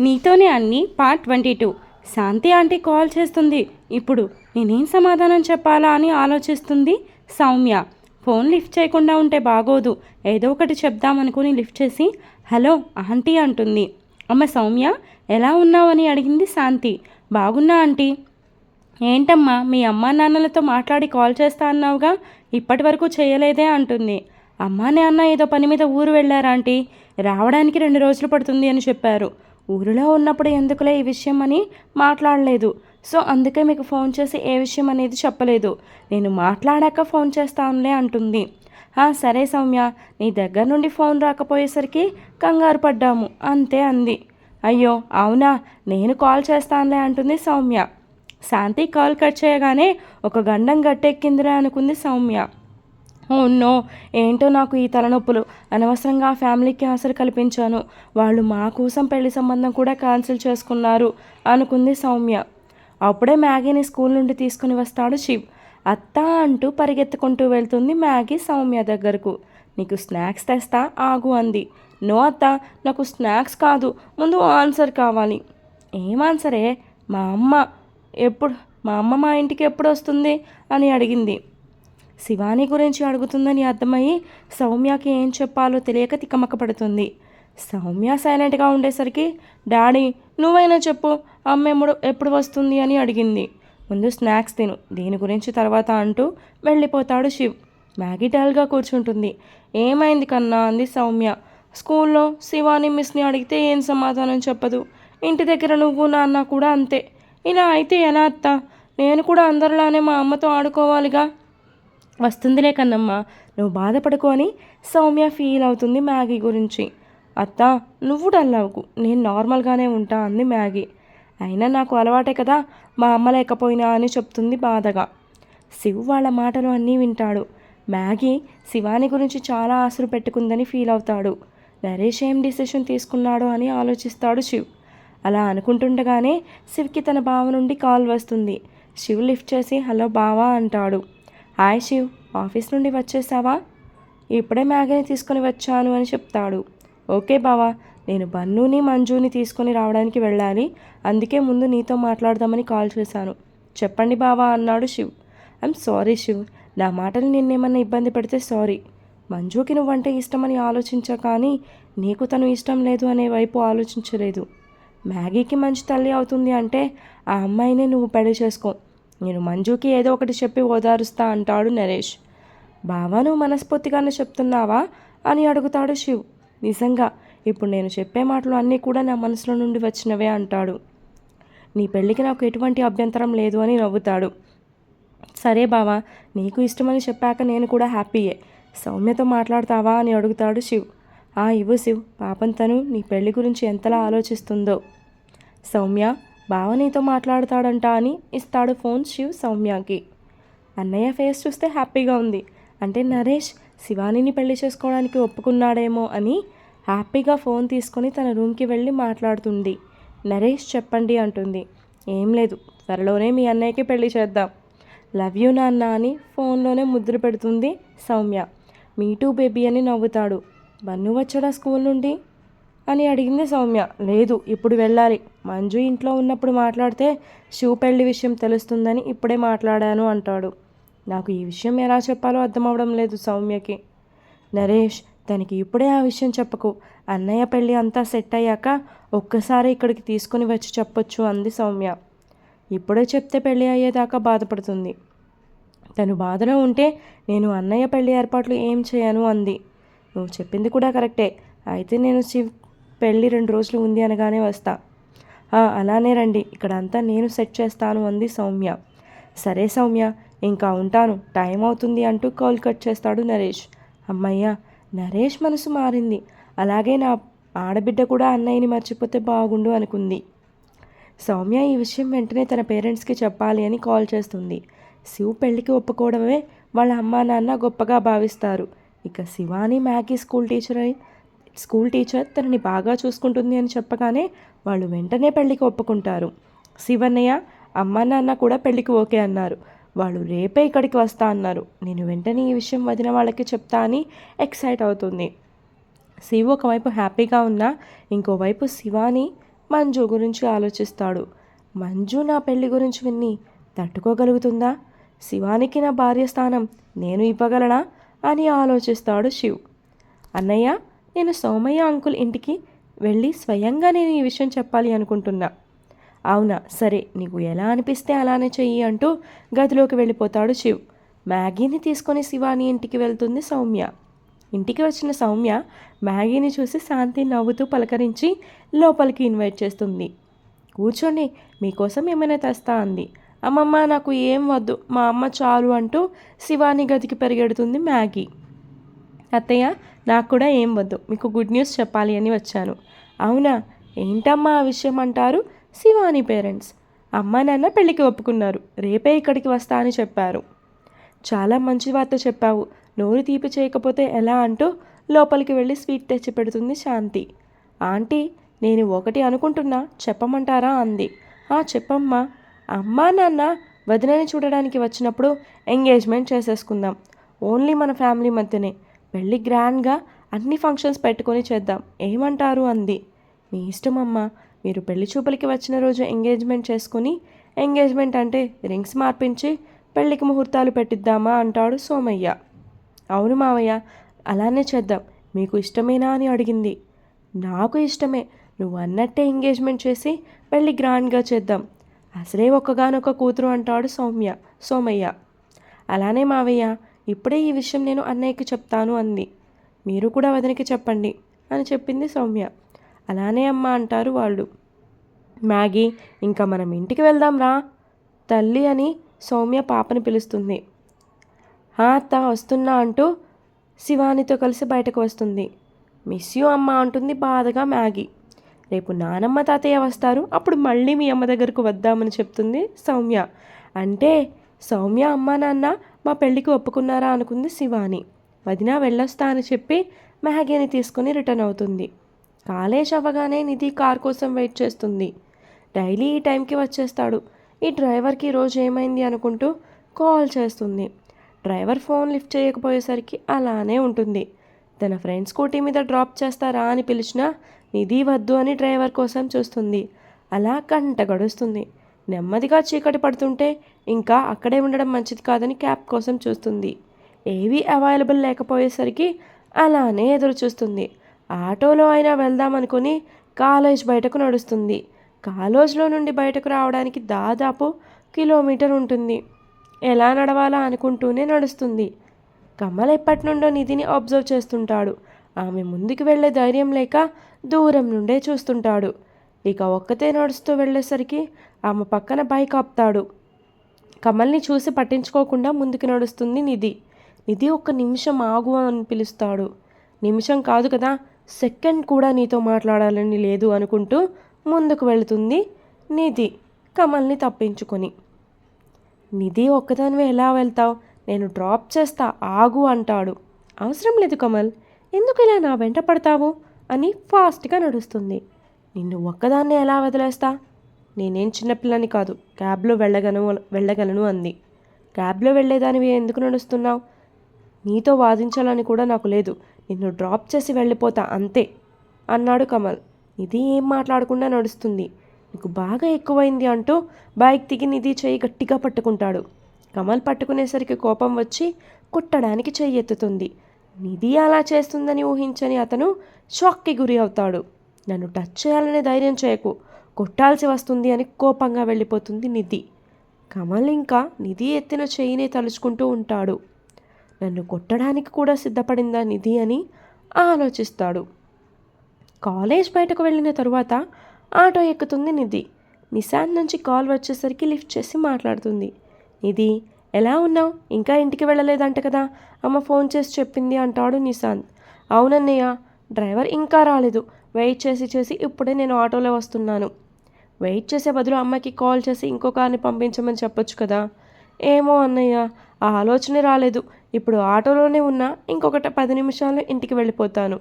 నీతోనే అన్ని part twenty two. Shanti aunty call చేస్తుంది. ఇప్పుడు నేనేం సమాధానం చెప్పాలా అని ఆలోచిస్తుంది సౌమ్య. ఫోన్ లిఫ్ట్ చేయకుండా ఉంటే బాగోదు. ఏదో ఒకటి చెప్దామనుకుని లిఫ్ట్ చేసి హలో ఆంటీ అంటుంది. అమ్మ సౌమ్య ఎలా ఉన్నావని అడిగింది శాంతి. బాగున్నా ఆంటీ. ఏంటమ్మా మీ అమ్మా నాన్నలతో మాట్లాడి కాల్ చేస్తా అన్నావుగా? ఇప్పటి వరకు చేయలేదే అంటుంది. అమ్మా నాన్న ఏదో పని మీద ఊరు వెళ్ళారా ఆంటీ. రావడానికి రెండు రోజులు పడుతుంది అని చెప్పారు. ఊరిలో ఉన్నప్పుడు ఎందుకులే ఈ విషయం అని మాట్లాడలేదు. సో అందుకే మీకు ఫోన్ చేసి ఏ విషయం అనేది చెప్పలేదు. నేను మాట్లాడాక ఫోన్ చేస్తానులే అంటుంది. సరే సౌమ్య నీ దగ్గర నుండి ఫోన్ రాకపోయేసరికి కంగారు పడ్డాము. అంతే అంది. అయ్యో అవునా? నేను కాల్ చేస్తానులే అంటుంది సౌమ్య. శాంతి కాల్ కట్ చేయగానే ఒక గండం గట్టెక్కిందిరా అనుకుంది సౌమ్య. నో ఏంటో నాకు ఈ తలనొప్పులు. అనవసరంగా ఆ ఫ్యామిలీకి ఆశలు కల్పించాను. వాళ్ళు మా కోసం పెళ్ళి సంబంధం కూడా క్యాన్సిల్ చేసుకున్నారు అనుకుంది సౌమ్య. అప్పుడే మ్యాగీని స్కూల్ నుండి తీసుకుని వస్తాడు శివ్. అత్త అంటూ పరిగెత్తుకుంటూ వెళ్తుంది మ్యాగీ సౌమ్య దగ్గరకు. నీకు స్నాక్స్ తెస్తా ఆగు అంది. నో అత్త నాకు స్నాక్స్ కాదు ముందు ఆన్సర్ కావాలి. ఏం ఆన్సరే? మా అమ్మ ఎప్పుడు మా అమ్మ మా ఇంటికి ఎప్పుడు వస్తుంది? అని అడిగింది. శివాని గురించి అడుగుతుందని అర్థమయ్యి సౌమ్యకి ఏం చెప్పాలో తెలియక తికమకపడుతుంది. సౌమ్య సైలెంట్గా ఉండేసరికి డాడీ నువ్వైనా చెప్పు అమ్మ ఎప్పుడు ఎప్పుడు వస్తుంది? అని అడిగింది. ముందు స్నాక్స్ తిను దీని గురించి తర్వాత అంటూ వెళ్ళిపోతాడు శివ్. మ్యాగీ డాల్గా కూర్చుంటుంది. ఏమైంది కన్నా అంది సౌమ్య. స్కూల్లో శివాని మిస్ని అడిగితే ఏం సమాధానం చెప్పదు. ఇంటి దగ్గర నువ్వు నాన్న కూడా అంతే. ఇలా అయితే ఎలా అత్త? నేను కూడా అందరిలానే మా అమ్మతో ఆడుకోవాలిగా. వస్తుందిలే కన్నమ్మ. నువ్వు బాధపడుకో అని సౌమ్య ఫీల్ అవుతుంది మ్యాగీ గురించి. అత్త నువ్వు డల్ నేను నార్మల్గానే ఉంటా అంది మ్యాగీ. అయినా నాకు అలవాటే కదా మా అమ్మ లేకపోయినా అని చెప్తుంది బాధగా. శివ్ వాళ్ళ మాటలు అన్నీ వింటాడు. మ్యాగీ శివాని గురించి చాలా ఆశలు పెట్టుకుందని ఫీల్ అవుతాడు. నరేష్ ఏం డిసిషన్ తీసుకున్నాడో అని ఆలోచిస్తాడు శివ్. అలా అనుకుంటుండగానే శివ్కి తన బావ నుండి కాల్ వస్తుంది. శివ్ లిఫ్ట్ చేసి హలో బావా అంటాడు. హాయ్ శివ్ ఆఫీస్ నుండి వచ్చేసావా? ఇప్పుడే మ్యాగీని తీసుకుని వచ్చాను అని చెప్తాడు. ఓకే బావా నేను బన్నుని మంజుని తీసుకొని రావడానికి వెళ్ళాలి. అందుకే ముందు నీతో మాట్లాడదామని కాల్ చేశాను. చెప్పండి బావా అన్నాడు శివ్. ఐఎమ్ సారీ శివ్ నా మాటలు నిన్నేమన్నా ఇబ్బంది పెడితే సారీ. మంజుకి నువ్వంటే ఇష్టమని ఆలోచించా కానీ నీకు తను ఇష్టం లేదు అనే వైపు ఆలోచించలేదు. మ్యాగీకి మంచి తల్లి అవుతుంది అంటే ఆ అమ్మాయినే నువ్వు పెళ్ళి చేసుకో. నేను మంజుకి ఏదో ఒకటి చెప్పి ఓదారుస్తా అంటాడు నరేష్. బావా నువ్వు మనస్ఫూర్తిగానే చెప్తున్నావా? అని అడుగుతాడు శివ్. నిజంగా ఇప్పుడు నేను చెప్పే మాటలు అన్నీ కూడా నా మనసులో నుండి వచ్చినవే అంటాడు. నీ పెళ్ళికి నాకు ఎటువంటి అభ్యంతరం లేదు అని నవ్వుతాడు. సరే బావా నీకు ఇష్టమని చెప్పాక నేను కూడా హ్యాపీయే. సౌమ్యతో మాట్లాడతావా అని అడుగుతాడు శివ్. ఆ ఇవ్వు శివ్. పాపం తను నీ పెళ్ళి గురించి ఎంతలా ఆలోచిస్తుందో. సౌమ్య బావ నీతో మాట్లాడతాడంట అని ఇస్తాడు ఫోన్ శివ్ సౌమ్యకి. అన్నయ్య ఫేస్ చూస్తే హ్యాపీగా ఉంది. అంటే నరేష్ శివానిని పెళ్ళి చేసుకోవడానికి ఒప్పుకున్నాడేమో అని హ్యాపీగా ఫోన్ తీసుకొని తన రూమ్కి వెళ్ళి మాట్లాడుతుంది. నరేష్ చెప్పండి అంటుంది. ఏం లేదు త్వరలోనే మీ అన్నయ్యకి పెళ్ళి చేద్దాం. లవ్ యూ నాన్న అని ఫోన్లోనే ముద్ర పెడుతుంది సౌమ్య. మీ టూ బేబీ అని నవ్వుతాడు. బన్ను వచ్చాడా స్కూల్ నుండి? అని అడిగింది సౌమ్య. లేదు ఇప్పుడు వెళ్ళాలి. మంజు ఇంట్లో ఉన్నప్పుడు మాట్లాడితే శివ పెళ్ళి విషయం తెలుస్తుందని ఇప్పుడే మాట్లాడాను అంటాడు. నాకు ఈ విషయం ఎలా చెప్పాలో అర్థమవడం లేదు సౌమ్యకి. నరేష్ తనకి ఇప్పుడే ఆ విషయం చెప్పకు. అన్నయ్య పెళ్ళి అంతా సెట్ అయ్యాక ఒక్కసారి ఇక్కడికి తీసుకుని వచ్చి చెప్పొచ్చు అంది సౌమ్య. ఇప్పుడే చెప్తే పెళ్ళి అయ్యేదాకా బాధపడుతుంది. తను బాధలో ఉంటే నేను అన్నయ్య పెళ్ళి ఏర్పాట్లు ఏం చేయను అంది. నువ్వు చెప్పింది కూడా కరెక్టే. అయితే నేను శివ్ పెళ్ళి రెండు రోజులు ఉంది అనగానే వస్తా. అలానే రండి. ఇక్కడ అంతా నేను సెట్ చేస్తాను అంది సౌమ్య. సరే సౌమ్య ఇంకా ఉంటాను. టైం అవుతుంది అంటూ కాల్ కట్ చేస్తాడు నరేష్. అమ్మయ్య నరేష్ మనసు మారింది. అలాగే నా ఆడబిడ్డ కూడా అన్నయ్యని మర్చిపోతే బాగుండు అనుకుంది. సౌమ్య ఈ విషయం వెంటనే తన పేరెంట్స్కి చెప్పాలి అని కాల్ చేస్తుంది. శివ్ పెళ్ళికి ఒప్పుకోవడమే వాళ్ళ అమ్మా నాన్న గొప్పగా భావిస్తారు. ఇక శివాని మ్యాగీ స్కూల్ టీచర్ అయి స్కూల్ టీచర్ తనని బాగా చూసుకుంటుంది అని చెప్పగానే వాళ్ళు వెంటనే పెళ్ళికి ఒప్పుకుంటారు. శివన్నయ్య అమ్మా నాన్న కూడా పెళ్ళికి ఓకే అన్నారు. వాళ్ళు రేపే ఇక్కడికి వస్తా అన్నారు. నేను వెంటనే ఈ విషయం వదిన వాళ్ళకి చెప్తా అని ఎక్సైట్ అవుతుంది. శివ ఒకవైపు హ్యాపీగా ఉన్నా ఇంకోవైపు శివాని మంజు గురించి ఆలోచిస్తాడు. మంజు నా పెళ్ళి గురించి విన్ని తట్టుకోగలుగుతుందా? శివానికి నా భార్య స్థానం నేను ఇవ్వగలనా? అని ఆలోచిస్తాడు శివ్. అన్నయ్య నేను సోమయ్య అంకుల్ ఇంటికి వెళ్ళి స్వయంగా నేను ఈ విషయం చెప్పాలి అనుకుంటున్నా. అవునా? సరే నీకు ఎలా అనిపిస్తే అలానే చెయ్యి అంటూ గదిలోకి వెళ్ళిపోతాడు శివ్. మ్యాగీని తీసుకొని శివాని ఇంటికి వెళ్తుంది సౌమ్య. ఇంటికి వచ్చిన సౌమ్య మ్యాగీని చూసి శాంతి నవ్వుతూ పలకరించి లోపలికి ఇన్వైట్ చేస్తుంది. కూర్చోండి మీకోసం ఏమైనా తెస్తా అంది. అమ్మమ్మ నాకు ఏం వద్దు మా అమ్మ చాలు అంటూ శివాని గదికి పరిగెడుతుంది మ్యాగీ. అత్తయ్య నాకు కూడా ఏం వద్దు. మీకు గుడ్ న్యూస్ చెప్పాలి అని వచ్చాను. అవునా? ఏంటమ్మా ఆ విషయం అంటారు? శివాని పేరెంట్స్. అమ్మ నాన్న పెళ్ళికి ఒప్పుకున్నారు. రేపే ఇక్కడికి వస్తా అని చెప్పారు. చాలా మంచి వార్త చెప్పావు. నోరు తీపి చేయకపోతే ఎలా అంటూ లోపలికి వెళ్ళి స్వీట్ తెచ్చి పెడుతుంది శాంతి. ఆంటీ నేను ఒకటి అనుకుంటున్నా. చెప్పమంటారా? అంది. ఆ చెప్పమ్మా. అమ్మా నాన్న వదినని చూడడానికి వచ్చినప్పుడు ఎంగేజ్మెంట్ చేసేసుకుందాం. ఓన్లీ మన ఫ్యామిలీ మధ్యనే. పెళ్ళి గ్రాండ్గా అన్ని ఫంక్షన్స్ పెట్టుకొని చేద్దాం. ఏమంటారు? అంది. మీ ఇష్టమమ్మా మీరు పెళ్ళి చూపులకి వచ్చిన రోజు ఎంగేజ్మెంట్ చేసుకుని ఎంగేజ్మెంట్ అంటే రింగ్స్ మార్పించి పెళ్ళికి ముహూర్తాలు పెట్టిద్దామా? అంటాడు సోమయ్య. అవును మావయ్య అలానే చేద్దాం. మీకు ఇష్టమేనా? అని అడిగింది. నాకు ఇష్టమే. నువ్వు అన్నట్టే ఎంగేజ్మెంట్ చేసి పెళ్ళి గ్రాండ్గా చేద్దాం. అసలే ఒక్కగానొక్క కూతురు అంటాడు సౌమ్య సోమయ్య. అలానే మావయ్య ఇప్పుడే ఈ విషయం నేను అన్నయ్యకి చెప్తాను అంది. మీరు కూడా వదినకి చెప్పండి అని చెప్పింది సౌమ్య. అలానే అమ్మ అంటారు వాళ్ళు. మ్యాగీ ఇంకా మనం ఇంటికి వెళ్దాం రా. తల్లి అని సౌమ్య పాపని పిలుస్తుంది. "హా, అత్త వస్తున్నా అంటూ శివానితో కలిసి బయటకు వస్తుంది. మిస్ యూ అమ్మ అంటుంది బాధగా మ్యాగీ. రేపు నానమ్మ తాతయ్య వస్తారు. అప్పుడు మళ్ళీ మీ అమ్మ దగ్గరకు వద్దామని చెప్తుంది సౌమ్య. అంటే సౌమ్య అమ్మ నాన్న మా పెళ్ళికి ఒప్పుకున్నారా అనుకుంది శివాని. వదిన వెళ్ళొస్తా అని చెప్పి మ్యాగీని తీసుకుని రిటర్న్ అవుతుంది. కాలేజ్ అవ్వగానే నిధి కార్ కోసం వెయిట్ చేస్తుంది. డైలీ ఈ టైంకి వచ్చేస్తాడు. ఈ డ్రైవర్కి రోజు ఏమైంది అనుకుంటూ కాల్ చేస్తుంది. డ్రైవర్ ఫోన్ లిఫ్ట్ చేయకపోయేసరికి అలానే ఉంటుంది. తన ఫ్రెండ్ స్కూటీ మీద డ్రాప్ చేస్తారా అని పిలిచినా నిధి వద్దు అని డ్రైవర్ కోసం చూస్తుంది. అలా గంట గడుస్తుంది. నెమ్మదిగా చీకటి పడుతుంటే ఇంకా అక్కడే ఉండడం మంచిది కాదని క్యాబ్ కోసం చూస్తుంది. ఏవీ అవైలబుల్ లేకపోయేసరికి అలానే ఎదురు చూస్తుంది ఆటోలో అయినా వెళ్దామనుకుని కాలేజ్ బయటకు నడుస్తుంది. కాలేజ్లో నుండి బయటకు రావడానికి దాదాపు కిలోమీటర్ ఉంటుంది. ఎలా నడవాలా అనుకుంటూనే నడుస్తుంది. కమల్ ఎప్పటి నుండో నిధిని అబ్జర్వ్ చేస్తుంటాడు. ఆమె ముందుకు వెళ్ళే ధైర్యం లేక దూరం నుండే చూస్తుంటాడు. ఇక ఒక్కతే నడుస్తూ వెళ్ళేసరికి ఆమె పక్కన బైక్ ఆపుతాడు. కమల్ని చూసి పట్టించుకోకుండా ముందుకు నడుస్తుంది నిధి. నిధి ఒక్క నిమిషం ఆగు అని పిలుస్తాడు. నిమిషం కాదు కదా సెకండ్ కూడా నీతో మాట్లాడాలని లేదు అనుకుంటూ ముందుకు వెళుతుంది నిధి కమల్ని తప్పించుకొని. నిధి ఒక్కదానివే ఎలా వెళ్తావు? నేను డ్రాప్ చేస్తా ఆగు అంటాడు. అవసరం లేదు కమల్ ఎందుకు ఇలా నా వెంట పడతావు? అని ఫాస్ట్గా నడుస్తుంది. నిన్ను ఒక్కదాన్నే ఎలా వదిలేస్తా? నేనేం చిన్నపిల్లని కాదు. క్యాబ్లో వెళ్ళగలను వెళ్ళగలను అంది. క్యాబ్లో వెళ్ళేదానివి ఎందుకు నడుస్తున్నావు? నీతో వాదించాలని కూడా నాకు లేదు. నిన్ను డ్రాప్ చేసి వెళ్ళిపోతా అంతే అన్నాడు కమల్. నిధి ఏం మాట్లాడకుండా నడుస్తుంది. నీకు బాగా ఎక్కువైంది అంటూ బైక్ దిగి నిధి చేయి గట్టిగా పట్టుకుంటాడు. కమల్ పట్టుకునేసరికి కోపం వచ్చి కుట్టడానికి చెయ్యి ఎత్తుతుంది. నిధి అలా చేస్తుందని ఊహించని అతను షాక్కి గురి అవుతాడు. నన్ను టచ్ చేయాలనే ధైర్యం చేయకు. కొట్టాల్సి వస్తుంది అని కోపంగా వెళ్ళిపోతుంది నిధి. కమల్ ఇంకా నిధి ఎత్తిన చేయినే తలుచుకుంటూ ఉంటాడు. నన్ను కొట్టడానికి కూడా సిద్ధపడిందా నిధి అని ఆలోచిస్తాడు. కాలేజ్ బయటకు వెళ్ళిన తరువాత ఆటో ఎక్కుతుంది నిధి. నిశాంత్ నుంచి కాల్ వచ్చేసరికి లిఫ్ట్ చేసి మాట్లాడుతుంది. నిధి ఎలా ఉన్నావు? ఇంకా ఇంటికి వెళ్ళలేదంట కదా. అమ్మ ఫోన్ చేసి చెప్పింది అంటాడు నిశాంత్ అవునన్నయ్య డ్రైవర్ ఇంకా రాలేదు. వెయిట్ చేసి చేసి ఇప్పుడే నేను ఆటోలో వస్తున్నాను. వెయిట్ చేసే బదులు అమ్మకి కాల్ చేసి ఇంకో కార్ని పంపించమని చెప్పొచ్చు కదా? ఏమో అన్నయ్య ఆ ఆలోచనే రాలేదు. ఇప్పుడు ఆటోలోనే ఉన్నా ఇంకొకటి పది నిమిషాల్లో ఇంటికి వెళ్ళిపోతాను.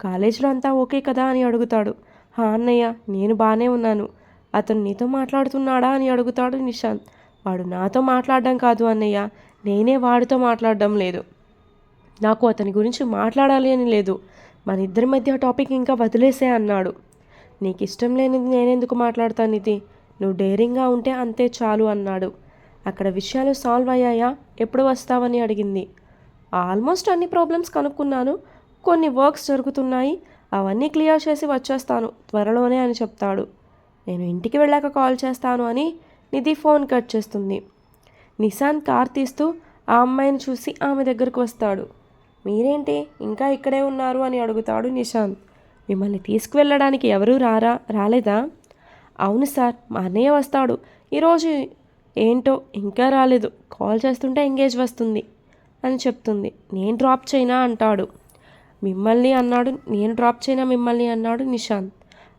కాలేజీలో అంతా ఓకే కదా అని అడుగుతాడు. హా అన్నయ్య నేను బాగానే ఉన్నాను. అతను నీతో మాట్లాడుతున్నాడా అని అడుగుతాడు నిశాంత్. వాడు నాతో మాట్లాడడం కాదు అన్నయ్య నేనే వాడితో మాట్లాడడం లేదు. నాకు అతని గురించి మాట్లాడాలి అని లేదు. మన ఇద్దరి మధ్య టాపిక్ ఇంకా వదిలేసే అన్నాడు. నీకు ఇష్టం లేనిది నేనెందుకు మాట్లాడతాను ఇది నువ్వు డేరింగ్గా ఉంటే అంతే చాలు అన్నాడు. అక్కడ విషయాలు సాల్వ్ అయ్యాయా? ఎప్పుడు వస్తావని అడిగింది. ఆల్మోస్ట్ అన్ని ప్రాబ్లమ్స్ కనుక్కున్నాను. కొన్ని వర్క్స్ జరుగుతున్నాయి. అవన్నీ క్లియర్ చేసి వచ్చేస్తాను. త్వరలోనే అని చెప్తాడు. నేను ఇంటికి వెళ్ళాక కాల్ చేస్తాను అని నిధి ఫోన్ కట్ చేస్తుంది. నిశాంత్ కార్ తీస్తూ ఆ అమ్మాయిని చూసి ఆమె దగ్గరకు వస్తాడు. మీరేంటి ఇంకా ఇక్కడే ఉన్నారు అని అడుగుతాడు నిశాంత్. మిమ్మల్ని తీసుకువెళ్ళడానికి ఎవరూ రారా రాలేదా? అవును సార్ మా అన్నయ్య వస్తాడు. ఈరోజు ఏంటో ఇంకా రాలేదు. కాల్ చేస్తుంటే ఎంగేజ్ వస్తుంది అని చెప్తుంది. నేను డ్రాప్ చేయనా అంటాడు. మిమ్మల్ని అన్నాడు నేను డ్రాప్ చేయనా మిమ్మల్ని అన్నాడు నిశాంత్.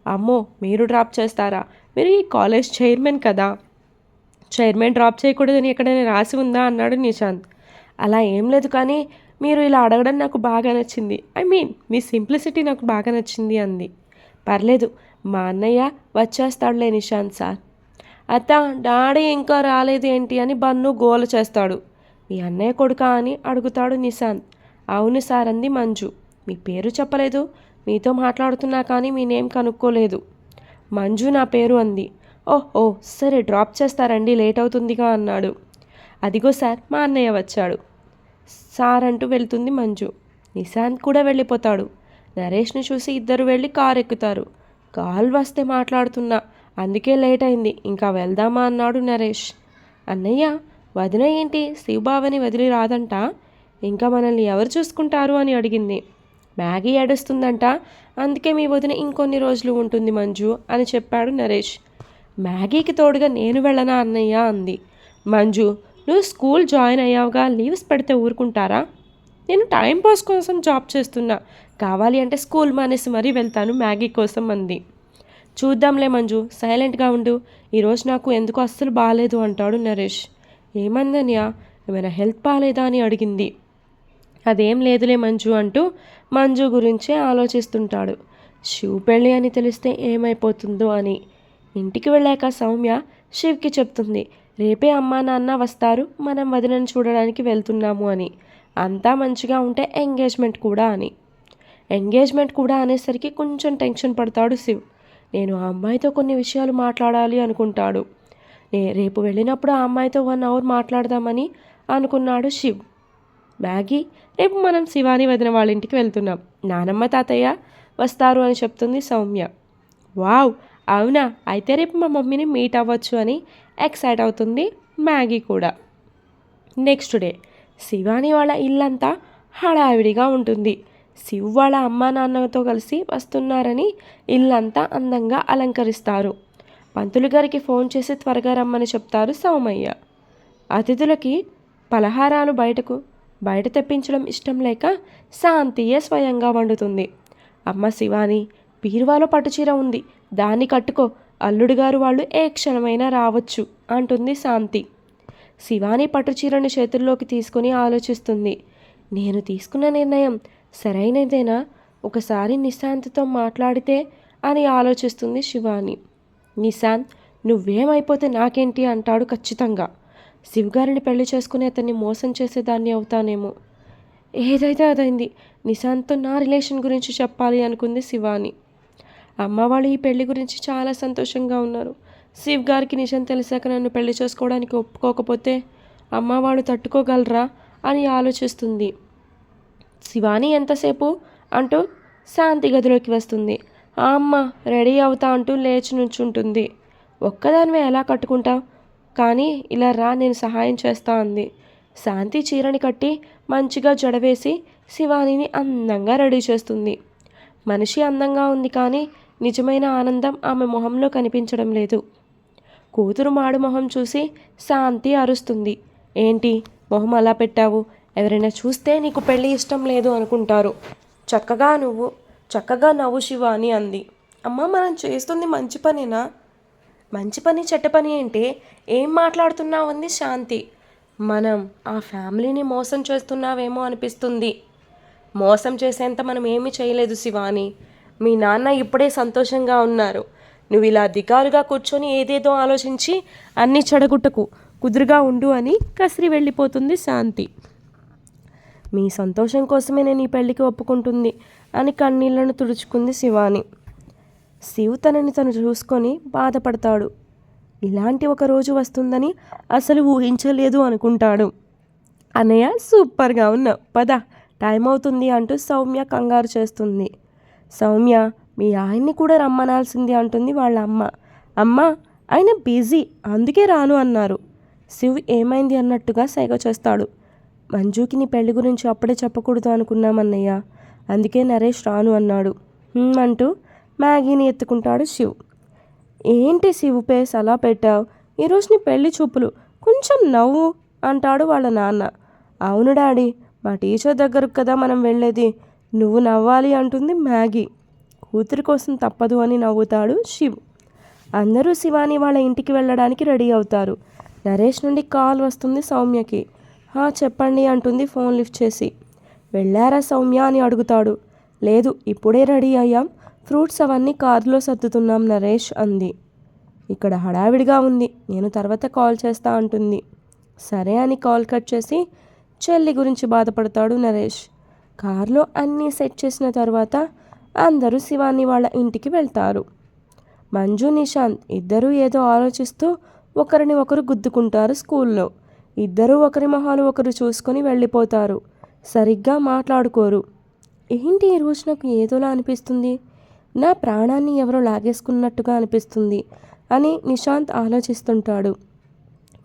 అమ్మో మీరు డ్రాప్ చేస్తారా? మీరు ఈ కాలేజ్ చైర్మన్ కదా. చైర్మన్ డ్రాప్ చేయకూడదని ఎక్కడైనా రాసి ఉందా? అన్నాడు నిశాంత్. అలా ఏం లేదు కానీ మీరు ఇలా అడగడం నాకు బాగా నచ్చింది. ఐ మీన్ మీ సింప్లిసిటీ నాకు బాగా నచ్చింది అంది. పర్లేదు మా అన్నయ్య వచ్చేస్తాడులే నిశాంత్ సార్. అత్త డాడీ ఇంకా రాలేదు ఏంటి అని బన్ను గోల చేస్తాడు. మీ అన్నయ్య కొడుకా అని అడుగుతాడు నిశాంత్. అవును సార్ అంది మంజు. మీ పేరు చెప్పలేదు. మీతో మాట్లాడుతున్నా కానీ మీ నేమ్ కనుక్కోలేదు. మంజు నా పేరు అంది. ఓహో ఓ సరే డ్రాప్ చేస్తారండి లేట్ అవుతుందిగా అన్నాడు. అదిగో సార్ మా అన్నయ్య వచ్చాడు. సార్ అంటూ వెళ్తుంది మంజు. నిశాంత్ కూడా వెళ్ళిపోతాడు. నరేష్ని చూసి ఇద్దరు వెళ్ళి కారు ఎక్కుతారు. కాల్ వస్తే మాట్లాడుతున్నా. అందుకే లేట్ అయింది. ఇంకా వెళ్దామా అన్నాడు నరేష్. అన్నయ్య వదిన ఏంటి? శివబావని వదిలి రాదంట? ఇంకా మనల్ని ఎవరు చూసుకుంటారు అని అడిగింది. మ్యాగీ ఏడుస్తుందంట. అందుకే మీ వదిన ఇంకొన్ని రోజులు ఉంటుంది మంజు అని చెప్పాడు నరేష్. మ్యాగీకి తోడుగా నేను వెళ్ళనా అన్నయ్య? అంది. మంజు నువ్వు స్కూల్ జాయిన్ అయ్యావుగా లీవ్స్ పెడితే ఊరుకుంటారా? నేను టైం పాస్ కోసం జాబ్ చేస్తున్నా. కావాలి అంటే స్కూల్ మానేసి మరీ వెళ్తాను మ్యాగీ కోసం అంది. చూద్దాంలే మంజు సైలెంట్గా ఉండు. ఈరోజు నాకు ఎందుకు అస్సలు బాగాలేదు అంటాడు నరేష్. ఏమందన్యా ఏమైనా హెల్త్ బాగాలేదా అని అడిగింది. అదేం లేదులే మంజు అంటూ మంజు గురించే ఆలోచిస్తుంటాడు. శివ్ పెళ్ళి అని తెలిస్తే ఏమైపోతుందో అని. ఇంటికి వెళ్ళాక సౌమ్య శివ్కి చెప్తుంది. రేపే అమ్మా నాన్న వస్తారు మనం వదినని చూడడానికి వెళ్తున్నాము అని. అంతా మంచిగా ఉంటే ఎంగేజ్మెంట్ కూడా అని. ఎంగేజ్మెంట్ కూడా అనేసరికి కొంచెం టెన్షన్ పడతాడు శివ్. నేను ఆ అమ్మాయితో కొన్ని విషయాలు మాట్లాడాలి అనుకుంటాడు. నే రేపు వెళ్ళినప్పుడు ఆ అమ్మాయితో వన్ అవర్ మాట్లాడదామని అనుకున్నాడు శివ్. మ్యాగీ రేపు మనం శివాని వదిన వాళ్ళ ఇంటికి వెళ్తున్నాం. నానమ్మ తాతయ్య వస్తారు అని చెప్తుంది సౌమ్య. వావ్ అవునా? అయితే రేపు మా మమ్మీని మీట్ అవ్వచ్చు అని ఎక్సైట్ అవుతుంది మ్యాగీ కూడా. నెక్స్ట్ డే శివాని వాళ్ళ ఇల్లంతా హడావిడిగా ఉంటుంది. శివ్ వాళ్ళ అమ్మా నాన్నతో కలిసి వస్తున్నారని ఇల్లంతా అందంగా అలంకరిస్తారు. పంతులు గారికి ఫోన్ చేసి త్వరగా రమ్మని చెప్తారు సౌమయ్య. అతిథులకి పలహారాలు బయటకు బయట తెప్పించడం ఇష్టం లేక శాంతియే స్వయంగా వండుతుంది. అమ్మ శివాని బీరువాలో పట్టుచీర ఉంది. దాన్ని కట్టుకో అల్లుడు గారు వాళ్ళు ఏ క్షణమైనా రావచ్చు అంటుంది శాంతి. శివాని పట్టుచీరను చేతుల్లోకి తీసుకుని ఆలోచిస్తుంది. నేను తీసుకున్న నిర్ణయం సరైనదేనా? ఒకసారి నిశాంత్తో మాట్లాడితే అని ఆలోచిస్తుంది శివాని. నిశాంత్ నువ్వేమైపోతే నాకేంటి అంటాడు ఖచ్చితంగా. శివగారిని పెళ్ళి చేసుకుని అతన్ని మోసం చేసేదాన్ని అవుతానేమో. ఏదైతే అదైంది నిశాంత్తో నా రిలేషన్ గురించి చెప్పాలి అనుకుంది శివాని. అమ్మ వాళ్ళు ఈ పెళ్ళి గురించి చాలా సంతోషంగా ఉన్నారు. శివ్ గారికి నిజం తెలిసాక నన్ను పెళ్ళి చేసుకోవడానికి ఒప్పుకోకపోతే అమ్మ వాళ్ళు తట్టుకోగలరా అని ఆలోచిస్తుంది. శివాని ఎంతసేపు అంటూ శాంతి గదిలోకి వస్తుంది. ఆ అమ్మ రెడీ అవుతా అంటూ లేచి నుంచుంటుంది. ఒక్కదానివే ఎలా కట్టుకుంటావు? కానీ ఇలా రా నేను సహాయం చేస్తా అంది. శాంతి చీరని కట్టి మంచిగా జడవేసి శివానిని అందంగా రెడీ చేస్తుంది. మనిషి అందంగా ఉంది కానీ నిజమైన ఆనందం ఆమె మొహంలో కనిపించడం లేదు. కూతురు మాడు మొహం చూసి శాంతి అరుస్తుంది. ఏంటి? మొహం అలా పెట్టావు? ఎవరైనా చూస్తే నీకు పెళ్ళి ఇష్టం లేదు అనుకుంటారు. చక్కగా నువ్వు చక్కగా నవ్వు శివ అని అంది. అమ్మ మనం చేస్తుంది మంచి పనేనా? మంచి పని చెడ్డ పని అంటే ఏం మాట్లాడుతున్నావు అంది శాంతి. మనం ఆ ఫ్యామిలీని మోసం చేస్తున్నావేమో అనిపిస్తుంది. మోసం చేసేంత మనం ఏమీ చేయలేదు శివాని. మీ నాన్న ఇప్పుడే సంతోషంగా ఉన్నారు. నువ్వు ఇలా దిగాలుగా కూర్చొని ఏదేదో ఆలోచించి అన్నీ చెడగుట్టకు కుదురుగా ఉండు అని కసిరి వెళ్ళిపోతుంది శాంతి. మీ సంతోషం కోసమే నేను ఈ పెళ్ళికి ఒప్పుకుంటుంది అని కన్నీళ్ళను తుడుచుకుంది శివాని. శివ్ తనని తను చూసుకొని బాధపడతాడు. ఇలాంటి ఒక రోజు వస్తుందని అసలు ఊహించలేదు అనుకుంటాడు. అన్నయ్య సూపర్గా ఉన్నావు పద. టైం అవుతుంది అంటూ సౌమ్య కంగారు చేస్తుంది. సౌమ్య మీ ఆయన్ని కూడా రమ్మనాల్సింది అంటుంది వాళ్ళ అమ్మ. అమ్మ ఆయన బిజీ అందుకే రాను అన్నారు. శివ్ ఏమైంది అన్నట్టుగా సైగ చేస్తాడు. మంజుకి నీ పెళ్ళి గురించి అప్పుడే చెప్పకూడదు అనుకున్నామన్నయ్య అందుకే నరేష్ రాను అన్నాడు. అంటూ మ్యాగీని ఎత్తుకుంటాడు శివ్. ఏంటి శివు పేస్ అలా పెట్టావు? ఈరోజు నీ పెళ్ళి చూపులు కొంచెం నవ్వు అంటాడు వాళ్ళ నాన్న. అవును డాడీ మా టీచర్ దగ్గరకు కదా మనం వెళ్ళేది? నువ్వు నవ్వాలి అంటుంది మ్యాగీ. కూతురి కోసం తప్పదు అని నవ్వుతాడు శివ్. అందరూ శివాని వాళ్ళ ఇంటికి వెళ్ళడానికి రెడీ అవుతారు. నరేష్ నుండి కాల్ వస్తుంది సౌమ్యకి. "హా, చెప్పండి అంటుంది ఫోన్ లిఫ్ట్ చేసి. వెళ్ళారా సౌమ్య? అని అడుగుతాడు. లేదు ఇప్పుడే రెడీ అయ్యాం. ఫ్రూట్స్ అవన్నీ కారులో సర్దుతున్నాం నరేష్ అంది. ఇక్కడ హడావిడిగా ఉంది. నేను తర్వాత కాల్ చేస్తా అంటుంది. సరే అని కాల్ కట్ చేసి చెల్లి గురించి బాధపడతాడు నరేష్. కారులో అన్నీ సెట్ చేసిన తర్వాత అందరూ శివాని వాళ్ళ ఇంటికి వెళ్తారు. మంజు నిశాంత్ ఇద్దరూ ఏదో ఆలోచిస్తూ ఒకరిని ఒకరు గుద్దుకుంటారు స్కూల్లో. ఇద్దరూ ఒకరి మొహాలు ఒకరు చూసుకొని వెళ్ళిపోతారు. సరిగ్గా మాట్లాడుకోరు. ఏంటి ఈ రోజు నాకు ఏదోలా అనిపిస్తుంది? నా ప్రాణాన్ని ఎవరో లాగేసుకున్నట్టుగా అనిపిస్తుంది అని నిశాంత్ ఆలోచిస్తుంటాడు.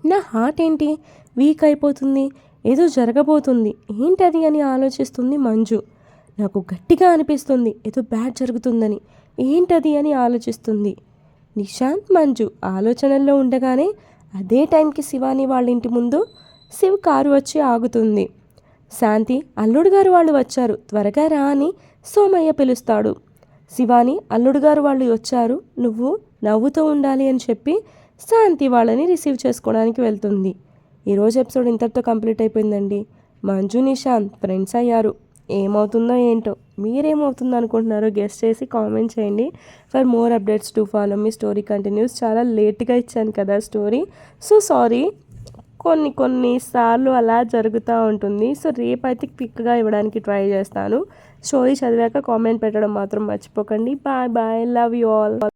నా హార్ట్ ఏంటి? వీక్ అయిపోతుంది. ఏదో జరగబోతుంది. ఏంటది అని ఆలోచిస్తుంది మంజు. నాకు గట్టిగా అనిపిస్తుంది ఏదో బ్యాడ్ జరుగుతుందని. ఏంటది అని ఆలోచిస్తుంది. నిశాంత్ మంజు ఆలోచనల్లో ఉండగానే అదే టైంకి శివాని వాళ్ళ ఇంటి ముందు శివ్ కారు వచ్చి ఆగుతుంది. శాంతి అల్లుడు గారు వాళ్ళు వచ్చారు. త్వరగా రా అని సోమయ్య పిలుస్తాడు. శివాని అల్లుడు గారు వాళ్ళు వచ్చారు. నువ్వు నవ్వుతూ ఉండాలి అని చెప్పి శాంతి వాళ్ళని రిసీవ్ చేసుకోవడానికి వెళ్తుంది. ఈరోజు ఎపిసోడ్ ఇంతటితో కంప్లీట్ అయిపోయిందండి. మంజు నిశాంత్ ఫ్రెండ్స్ అయ్యారు. ఏమవుతుందో ఏంటో మీరేమవుతుందో అనుకుంటున్నారో గెస్ట్ చేసి కామెంట్ చేయండి. For more updates to follow me story continues చాలా లేట్గా ఇచ్చాను కదా స్టోరీ సో సారీ కొన్ని కొన్ని సార్లు అలా జరుగుతూ ఉంటుంది. సో రేపైతే క్విక్గా ఇవ్వడానికి ట్రై చేస్తాను. స్టోరీ చదివాక కామెంట్ పెట్టడం మాత్రం మర్చిపోకండి. Bye bye love you all